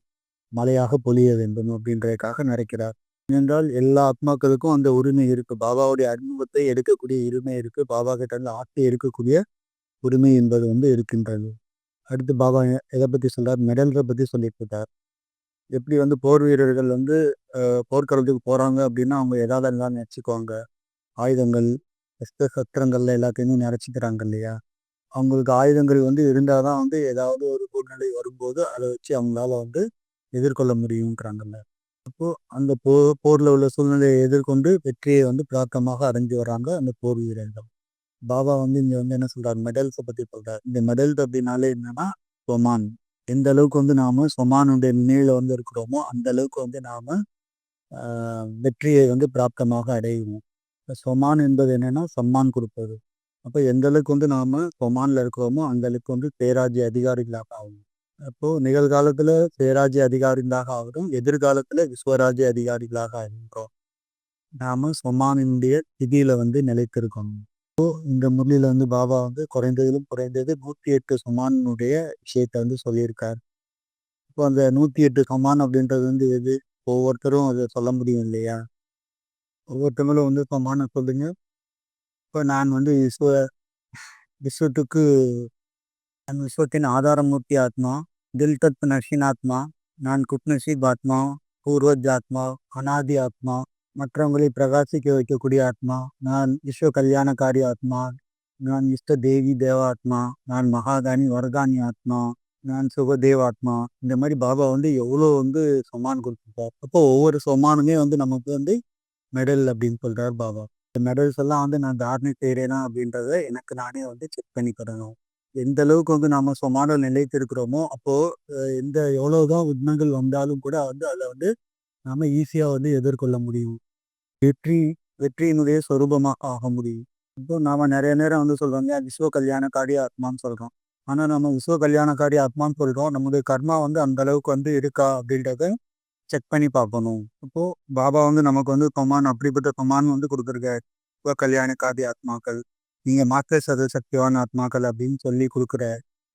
மலையாக பொழிய வேண்டும் அப்படின்றதுக்காக நிறைக்கிறார் ஏனென்றால் எல்லா ஆத்மாக்களுக்கும் அந்த உரிமை இருக்குது பாபாவுடைய அறிமுகத்தை எடுக்கக்கூடிய உரிமை இருக்குது பாபா கிட்ட ஆட்டை எடுக்கக்கூடிய உரிமை என்பது வந்து இருக்கின்றது. அடுத்து பாபா எதை பற்றி சொல்கிறார் மெடல்ஸை பற்றி சொல்லிட்டு எப்படி வந்து போர் வீரர்கள் வந்து போர்க்களத்துக்கு போகிறாங்க அப்படின்னா அவங்க எதாவது எல்லாம் நினச்சிக்குவாங்க. ஆயுதங்கள் அஸ்திர சத்திரங்கள்ல எல்லாத்தையும் நிறச்சிக்கிறாங்க இல்லையா? அவங்களுக்கு ஆயுதங்கள் வந்து இருந்தால் தான் வந்து ஏதாவது ஒரு சூழ்நிலை வரும்போது அதை வச்சு அவங்களால வந்து எதிர்கொள்ள முடியுன்றாங்கல்ல அப்போ அந்த போ போரில் உள்ள சூழ்நிலையை எதிர்கொண்டு வெற்றியை வந்து பிராக்கமாக அடைஞ்சு வராங்க அந்த போர் வீரர்கள். பாபா வந்து இங்கே வந்து என்ன சொல்கிறார் மெடல்ஸை பற்றி சொல்கிறார் இந்த மெடல்ஸ் அப்படின்னாலே என்னன்னா சொமான். எந்த அளவுக்கு வந்து நாம சொமானுடைய நினைவில் வந்து இருக்கிறோமோ அந்த அளவுக்கு வந்து நாம வெற்றியை வந்து பிராப்தமாக அடைவோம். சொமான் என்பது என்னன்னா சம்மான் கொடுப்பது. அப்போ எந்த அளவுக்கு வந்து நாம் சொமான்ல இருக்கிறோமோ அந்த அளவுக்கு வந்து பேராஜ்ய அதிகாரிகளாக ஆகும் அப்போது நிகழ்காலத்தில் பேராஜ்ய அதிகாரிகளாக ஆகிறோம் எதிர்காலத்தில் விஸ்வராஜ்ய அதிகாரிகளாக ஆகின்றோம். நாம் சொமானினுடைய திதியில் வந்து நிலைத்திருக்கணும். இப்போது இந்த முறையில் வந்து பாபா வந்து குறைந்ததிலும் குறைந்தது நூற்றி எட்டு சுமானுடைய விஷயத்தை வந்து சொல்லியிருக்கார். இப்போ அந்த நூற்றி எட்டு சொமான் அப்படின்றது வந்து எது? ஒவ்வொருத்தரும் அதை சொல்ல முடியும் இல்லையா? ஒவ்வொருத்தவங்களும் வந்து சொமான சொல்லுங்க. இப்போ நான் வந்து விஸ்வ விஸ்வத்துக்கு நான் விஸ்வத்தின் ஆதாரமூர்த்தி ஆத்மா தில் தத் நஷின் ஆத்மா நான் குட்னஷீப் ஆத்மா பூர்வஜ் ஆத்மா அனாதி ஆத்மா மற்றவங்களை பிரகாசிக்க வைக்கக்கூடிய ஆத்மா நான் விஸ்வ கல்யாணக்காரி ஆத்மா நான் இஷ்ட தேவி தேவாத்மா நான் மகாதானி வரதானி ஆத்மா நான் சுகதேவ ஆத்மா இந்த மாதிரி பாபா வந்து எவ்வளோ வந்து சொமான் கொடுத்துருப்பார் அப்போ ஒவ்வொரு சொமானுமே வந்து நமக்கு வந்து மெடல் அப்படின்னு சொல்கிறார் பாபா. மெடல்ஸ் எல்லாம் வந்து நான் தாரணை செய்கிறேனா அப்படின்றத எனக்கு நானே வந்து செக் பண்ணிக்கிறணும் எந்த அளவுக்கு வந்து நாம சுமான நிலைத்திருக்கிறோமோ அப்போ எந்த எவ்வளவுதான் உண்மைகள் வந்தாலும் கூட வந்து அதை வந்து நாம ஈஸியா வந்து எதிர்கொள்ள முடியும். வெற்றி வெற்றியினுடைய சொரூபமாக ஆக முடியும். இப்போ நாம நிறைய நேரம் வந்து சொல்றாங்க விஸ்வ கல்யாணக்காரி ஆத்மான்னு சொல்றோம். ஆனா நம்ம விஸ்வ கல்யாணக்காரி ஆத்மான்னு சொல்றோம் நம்முடைய கர்மா வந்து அந்த அளவுக்கு வந்து இருக்கா அப்படின்றத செக் பண்ணி பார்க்கணும் இப்போ பாபா வந்து நமக்கு வந்து கொமான் அப்படிப்பட்ட கொமான் வந்து கொடுத்துருக்காரு கல்யாண காதி ஆத்மாக்கள் நீங்க மாஸ்டர் சத சக்திவான் ஆத்மாக்கள் அப்படின்னு சொல்லி கொடுக்குற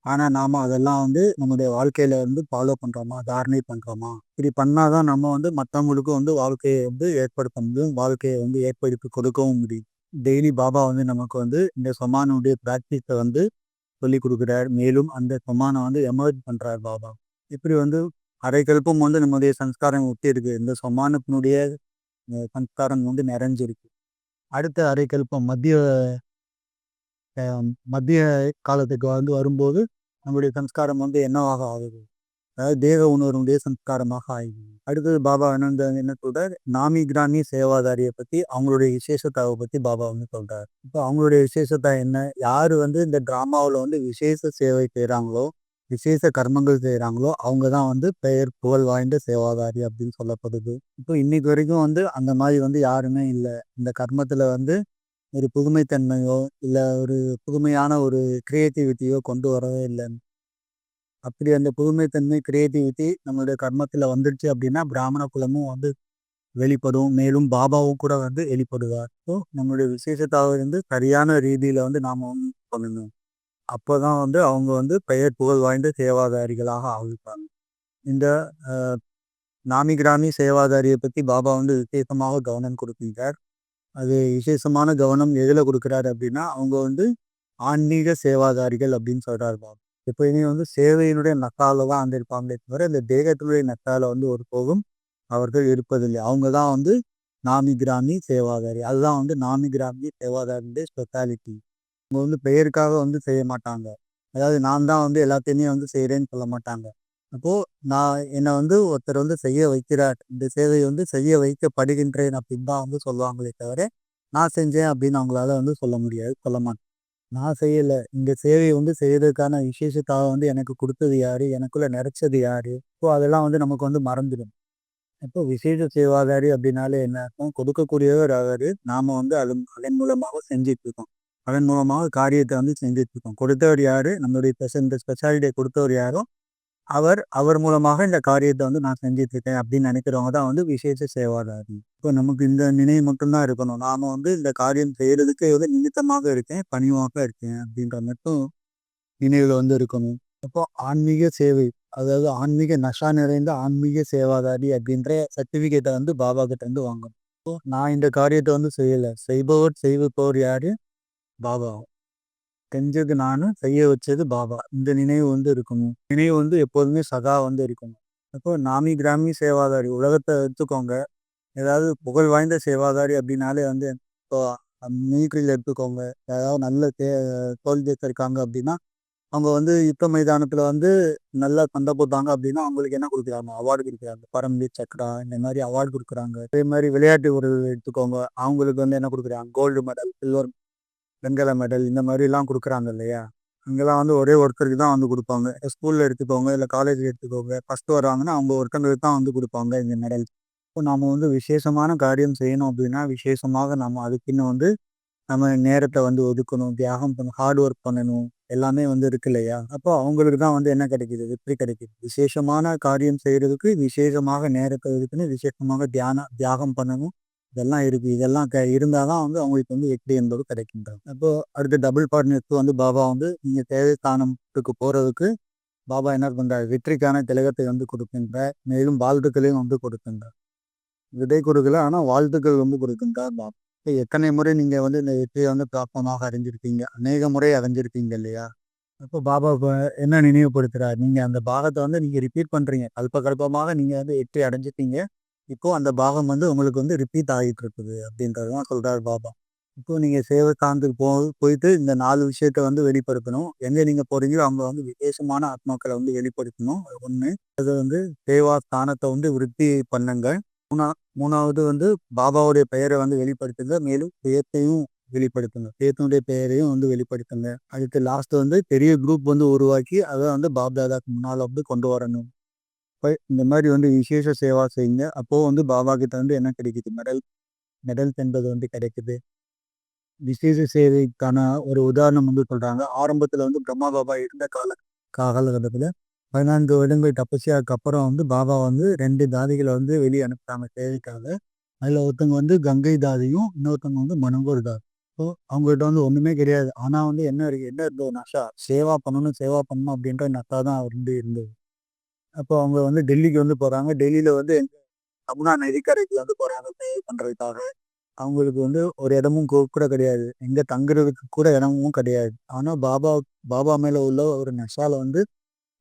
ஆனா நாம அதெல்லாம் வந்து நம்முடைய வாழ்க்கையில வந்து ஃபாலோ பண்றோமா? தாரணை பண்றோமா? இப்படி பண்ணாதான் நம்ம வந்து மற்றவங்களுக்கும் வந்து வாழ்க்கையை வந்து ஏற்படுத்த முடியும் வாழ்க்கையை வந்து ஏற்படுத்தி கொடுக்கவும் முடியும். டெய்லி பாபா வந்து நமக்கு வந்து இந்த சொமானுடைய பிராக்டிஸை வந்து சொல்லி கொடுக்குறார். மேலும் அந்த சொமானை வந்து எமர்ஜ் பண்றார் பாபா. இப்படி வந்து அரைக்கல்பம் வந்து நம்முடைய சம்ஸ்காரம் ஒட்டி இருக்கு. இந்த சமானத்தினுடைய சம்ஸ்காரம் வந்து நிறைஞ்சிருக்கு. அடுத்த அரைக்கல்பம் மத்திய மத்திய காலத்துக்கு வந்து வரும்போது நம்முடைய சம்ஸ்காரம் வந்து என்னவாக ஆகுது? அதாவது தேக உணர்வுடைய சம்ஸ்காரமாக ஆகுது அடுத்தது பாபா என்ன என்ன சொல்றார்? நாமி கிராமி சேவாதாரியை பத்தி அவங்களுடைய விசேஷத்தாவை பத்தி பாபா வந்து சொல்றார். இப்போ அவங்களுடைய விசேஷத்தா என்ன? யாரு வந்து இந்த டிராமாவில் வந்து விசேஷ சேவை செய்கிறாங்களோ விசேஷ கர்மங்கள் செய்கிறாங்களோ அவங்க தான் வந்து பெயர் புகழ் வாய்ந்த சேவாதாரி அப்படின்னு சொல்லப்படுது. இப்போ இன்னைக்கு வரைக்கும் வந்து அந்த மாதிரி வந்து யாருமே இல்லை. இந்த கர்மத்தில் வந்து ஒரு புதுமைத்தன்மையோ இல்லை ஒரு புதுமையான ஒரு கிரியேட்டிவிட்டியோ கொண்டு வரவே இல்லை. அப்படி அந்த புதுமைத்தன்மை கிரியேட்டிவிட்டி நம்மளுடைய கர்மத்தில் வந்துடுச்சு அப்படின்னா பிராமண குலமும் வந்து வெளிப்படும். மேலும் பாபாவும் கூட வந்து வெளிப்படுவார். ஸோ நம்மளுடைய விசேஷத்தாக இருந்து சரியான ரீதியில் வந்து நாம பண்ணணும். அப்போ தான் வந்து அவங்க வந்து பெயர் புகழ் வாய்ந்த சேவாதாரிகளாக ஆவிப்பாங்க. இந்த நாமி கிராமி சேவாதாரியை பற்றி பாபா வந்து விசேஷமாக கவனம் கொடுக்கின்றார். அது விசேஷமான கவனம் எதில் கொடுக்குறாரு அப்படின்னா, அவங்க வந்து ஆன்மீக சேவாதாரிகள் அப்படின்னு சொல்கிறார் பாபா. எப்பயுமே வந்து சேவையினுடைய நக்கால தான் வந்து இருப்பாங்களே தவிர, இந்த தேகத்தினுடைய நக்கால வந்து ஒரு போகும் அவர்கள் இருப்பதில்லை. அவங்க தான் வந்து நாமி கிராமி சேவாதாரி. அதுதான் வந்து நாமி கிராமி சேவாதாரியுடைய ஸ்பெஷாலிட்டி. அவங்க வந்து பெயருக்காக வந்து செய்ய மாட்டாங்க. அதாவது நான் தான் வந்து எல்லாத்தையுமே வந்து செய்கிறேன்னு சொல்ல மாட்டாங்க. அப்போது நான் என்னை வந்து ஒருத்தர் வந்து செய்ய வைக்கிறார். இந்த சேவையை வந்து செய்ய வைக்கப்படுகின்றேன் அப்படின்னு தான் வந்து சொல்லுவாங்களே தவிர, நான் செஞ்சேன் அப்படின்னு அவங்களால வந்து சொல்ல முடியாது. சொல்ல மாட்டேன் நான் செய்யலை இந்த சேவையை வந்து செய்யறதுக்கான விசேஷத்தாக வந்து எனக்கு கொடுத்தது யார் எனக்குள்ளே நெறச்சது யார் இப்போ அதெல்லாம் வந்து நமக்கு வந்து மறந்துடும். இப்போ விசேஷ சேவாதாரி அப்படின்னாலே என்ன அர்த்தம்? கொடுக்கக்கூடியவர் அவர் நாம் வந்து அதன் அதன் மூலமாக செஞ்சுட்டு இருக்கோம். அதன் மூலமாக காரியத்தை வந்து செஞ்சிட்ருக்கோம் கொடுத்தவர் யார் நம்மளுடைய இந்த ஸ்பெஷாலிட்டியை கொடுத்தவர் யாரோ, அவர் அவர் மூலமாக இந்த காரியத்தை வந்து நான் செஞ்சுட்டு இருக்கேன் அப்படின்னு நினைக்கிறவங்க தான் வந்து விசேஷ சேவாதாரி. இப்போ நமக்கு இந்த நினைவு மட்டும் தான் இருக்கணும். நாம் வந்து இந்த காரியம் செய்கிறதுக்கு வந்து நிமித்தமாக இருக்கேன், பணிவாக இருக்கேன் அப்படின்ற மட்டும் நினைவில் வந்து இருக்கணும். அப்போ ஆன்மீக சேவை, அதாவது ஆன்மீக நஷா நிறைந்த ஆன்மீக சேவாதாரி அப்படின்ற சர்டிஃபிகேட்டை வந்து பாபா கிட்ட இருந்து வாங்கணும். இப்போ நான் இந்த காரியத்தை வந்து செய்யலை செய்பவர் செய்விப்பவர் யாரு? பாபா. செஞ்சது நான் செய்ய வச்சது பாபா. இந்த நினைவு வந்து இருக்கணும். நினைவு வந்து எப்போதுமே சதா வந்து இருக்கணும். அப்போ நாமி கிராமி சேவாதாரி உலகத்தை எடுத்துக்கோங்க. ஏதாவது புகழ் வாய்ந்த சேவாதாரி அப்படின்னாலே வந்து இப்போ மிலிட்ரியில் எடுத்துக்கோங்க. ஏதாவது நல்ல தே சோல்ஜர்ஸ் இருக்காங்க அப்படின்னா, அவங்க வந்து யுத்த மைதானத்தில் வந்து நல்லா சண்டை போட்டாங்க அப்படின்னா, அவங்களுக்கு என்ன கொடுக்குறாங்க அவார்டு கொடுக்குறாங்க பரம்பி சக்ரா இந்த மாதிரி அவார்டு கொடுக்குறாங்க அதே மாதிரி விளையாட்டு வீரர்கள் எடுத்துக்கோங்க. அவங்களுக்கு வந்து என்ன கொடுக்குறாங்க கோல்டு மெடல், சில்வர் வெண்கல மெடல் இந்த மாதிரிலாம் கொடுக்குறாங்க இல்லையா? அங்கெல்லாம் வந்து ஒரே ஒருத்தருக்கு தான் வந்து கொடுப்பாங்க ஸ்கூலில் எடுத்துக்கோங்க, இல்லை காலேஜில் எடுத்துக்கோங்க. ஃபஸ்ட்டு வராங்கன்னா அவங்க ஒருத்தங்களுக்கு தான் வந்து கொடுப்பாங்க இந்த மெடல். இப்போ நாம் வந்து விசேஷமான காரியம் செய்யணும் அப்படின்னா, விசேஷமாக நம்ம அதுக்குன்னு வந்து நம்ம நேரத்தை வந்து ஒதுக்கணும், தியாகம் பண்ணணும், ஹார்ட் ஒர்க் பண்ணணும். எல்லாமே வந்து இருக்கு இல்லையா? அப்போ அவங்களுக்கு தான் வந்து என்ன கிடைக்கிது வெற்றி கிடைக்கிது விசேஷமான காரியம் செய்கிறதுக்கு விசேஷமாக நேரத்தை ஒதுக்கணும், விசேஷமாக தியானம் தியாகம் பண்ணணும். இதெல்லாம் இருக்குது இதெல்லாம் க இருந்தால் தான் வந்து அவங்களுக்கு வந்து வெற்றி என்பது கிடைக்கின்றது. அப்போது அடுத்து டபுள் பார்ட்னர்ஸ்க்கு வந்து பாபா வந்து நீங்கள் தேவை ஸ்தானத்துக்கு பாபா என்ன பண்ணுறார் வெற்றிக்கான திலகத்தை வந்து கொடுக்கின்றார். மேலும் வாழ்த்துக்களையும் வந்து கொடுக்கின்றார். விதை கொடுக்கல. ஆனால் வாழ்த்துக்கள் வந்து கொடுக்கின்றார் பாபா. எத்தனை முறை நீங்கள் வந்து இந்த வெற்றியை வந்து பிராப்தமாக அறிஞ்சிருக்கீங்க அநேக முறை அறிஞ்சிருக்கீங்க இல்லையா? அப்போ பாபா இப்போ என்ன நினைவுபடுத்துகிறார் நீங்கள் அந்த பாகத்தை வந்து நீங்கள் ரிப்பீட் பண்ணுறீங்க கல்ப கல்பமாக நீங்கள் வந்து வெற்றி அடைஞ்சிட்டீங்க. இப்போ அந்த பாகம் வந்து உங்களுக்கு வந்து ரிப்பீட் ஆகிட்டு இருக்குது அப்படின்றது தான் சொல்கிறார் பாபா. இப்போ நீங்கள் சேவை ஸ்தானத்துக்கு போ போயிட்டு இந்த நாலு விஷயத்த வந்து வெளிப்படுத்தணும். எங்கே நீங்கள் போகிறீங்களோ அங்கே வந்து விசேஷமான ஆத்மாக்களை வந்து வெளிப்படுத்தணும். ஒன்று அது வந்து சேவா ஸ்தானத்தை வந்து விருத்தி பண்ணுங்க. மூணா மூணாவது வந்து பாபாவுடைய பெயரை வந்து வெளிப்படுத்துங்க. மேலும் சுயத்தையும் வெளிப்படுத்துங்க. சுயத்தினுடைய பெயரையும் வந்து வெளிப்படுத்துங்க. அடுத்து லாஸ்ட் வந்து பெரிய குரூப் வந்து உருவாக்கி அதை வந்து பாப்தாதாக்கு முன்னால் வந்து கொண்டு வரணும். அப்போ இந்த மாதிரி வந்து விசேஷ சேவா செய்யுங்க. அப்போது வந்து பாபா கிட்ட வந்து என்ன கிடைக்குது? மெடல் மெடல்ஸ் என்பது வந்து கிடைக்குது. விசேஷ சேவைக்கான ஒரு உதாரணம் வந்து சொல்கிறாங்க ஆரம்பத்தில் வந்து பிரம்மா பாபா இருந்த கால காலகட்டத்தில் பதினான்கு வருடங்கள் தபஸ்யாக்கு அப்புறம் வந்து பாபா வந்து ரெண்டு தாதிகளை வந்து வெளியே அனுப்புகிறாங்க சேவைக்காக. அதில் ஒருத்தவங்க வந்து கங்கை தாதியும், இன்னொருத்தவங்க வந்து மனோகர் தாதி. ஸோ அவங்ககிட்ட வந்து ஒன்றுமே கிடையாது. ஆனால் வந்து என்ன இருக்கு என்ன இருந்தது நஷா? சேவா பண்ணணும், சேவா பண்ணணும் அப்படின்ற நஷா தான் வந்து இருந்தது. அப்போ அவங்க வந்து டெல்லிக்கு வந்து போறாங்க. டெல்லியில வந்து யமுனா நதிக்கரைக்கு வந்து போறாங்க பே பண்றதுக்காக. அவங்களுக்கு வந்து ஒரு இடமும் கூட கிடையாது. எங்க தங்குறதுக்கு கூட இடமும் கிடையாது. ஆனா பாபா பாபா மேல உள்ள ஒரு நஷால வந்து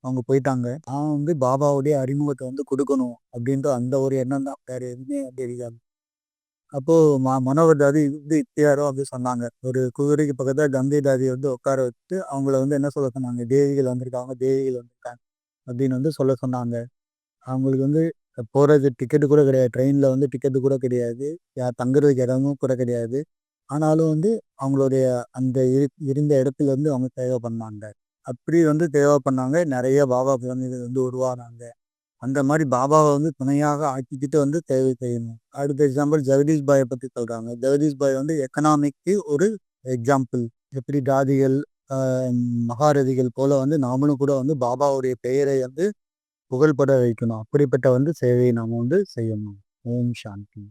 அவங்க போயிட்டாங்க. நான் வந்து பாபாவுடைய அறிமுகத்தை வந்து கொடுக்கணும் அப்படின்ற அந்த ஒரு எண்ணம் தான். வேற எதுவுமே தெரியாது. அப்போ ம மனோகர் தாதி வந்து இத்தியாரோ அப்படி சொன்னாங்க. ஒரு குதிரைக்கு பக்கத்துல கங்கை தாதி வந்து உட்கார வச்சுட்டு அவங்கள வந்து என்ன சொல்ல சொன்னாங்க? தேவிகள் வந்திருக்காங்க, தேவிகள் வந்திருக்காங்க அப்படின்னு வந்து சொல்ல சொன்னாங்க. அவங்களுக்கு வந்து போகிறது டிக்கெட் கூட கிடையாது. ட்ரெயினில் வந்து டிக்கெட் கூட கிடையாது. யார் தங்குறதுக்கு இடமும் கூட கிடையாது. ஆனாலும் வந்து அவங்களுடைய அந்த இரு இருந்த இடத்துல வந்து அவங்க சேவை பண்ணாங்க. அப்படி வந்து சேவை பண்ணாங்க. நிறைய பாபா குழந்தைகள் வந்து உருவானாங்க. அந்த மாதிரி பாபாவை வந்து துணையாக ஆக்கிக்கிட்டு வந்து சேவை செய்யணும். அடுத்த எக்ஸாம்பிள் ஜெகதீஷ் பாயை பற்றி சொல்கிறாங்க ஜெகதீஷ் பாய் வந்து எக்கனாமிக்கு ஒரு எக்ஸாம்பிள். எப்படி ஜாதிகள் மகாரதிகள் போல வந்து நாமளும் கூட வந்து பாபாவுடைய பெயரை வந்து புகழ்பட வைக்கணும். அப்படிப்பட்ட வந்து சேவையை நாம வந்து செய்யணும். ஓம் சாந்தி.